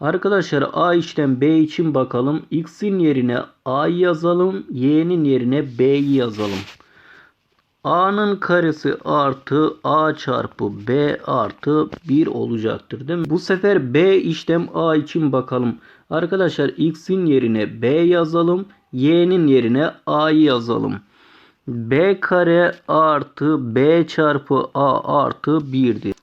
Arkadaşlar A işlem B için bakalım. X'in yerine A'yı yazalım. Y'nin yerine B'yi yazalım. A'nın karesi artı A çarpı B artı 1 olacaktır değil mi? Bu sefer B işlem A için bakalım. Arkadaşlar X'in yerine B yazalım. Y'nin yerine A'yı yazalım. B kare artı B çarpı A artı 1'dir.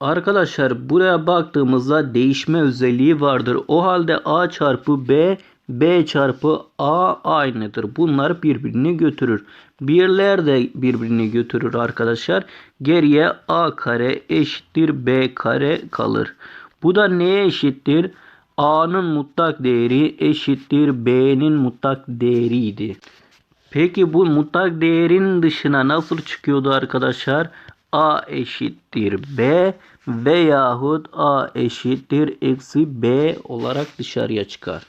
Arkadaşlar buraya baktığımızda değişme özelliği vardır. O halde A çarpı B, B çarpı A aynıdır. Bunlar birbirini götürür. Birler de birbirini götürür arkadaşlar. Geriye A kare eşittir B kare kalır. Bu da neye eşittir? A'nın mutlak değeri eşittir B'nin mutlak değeriydi. Peki bu mutlak değerin dışına nasıl çıkıyordu arkadaşlar? A eşittir B veyahut A eşittir eksi B olarak dışarıya çıkar.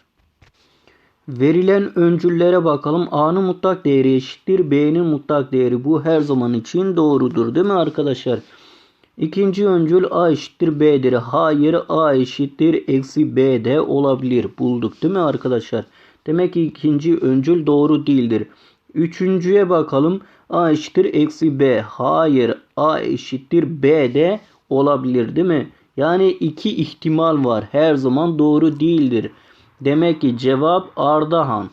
Verilen öncüllere bakalım. A'nın mutlak değeri eşittir B'nin mutlak değeri. Bu her zaman için doğrudur değil mi arkadaşlar? İkinci öncül A eşittir B'dir. Hayır A eşittir eksi B de olabilir. Bulduk değil mi arkadaşlar? Demek ki ikinci öncül doğru değildir. Üçüncüye bakalım. A eşittir eksi B. Hayır A eşittir B de olabilir değil mi? Yani iki ihtimal var. Her zaman doğru değildir. Demek ki cevap Ardahan.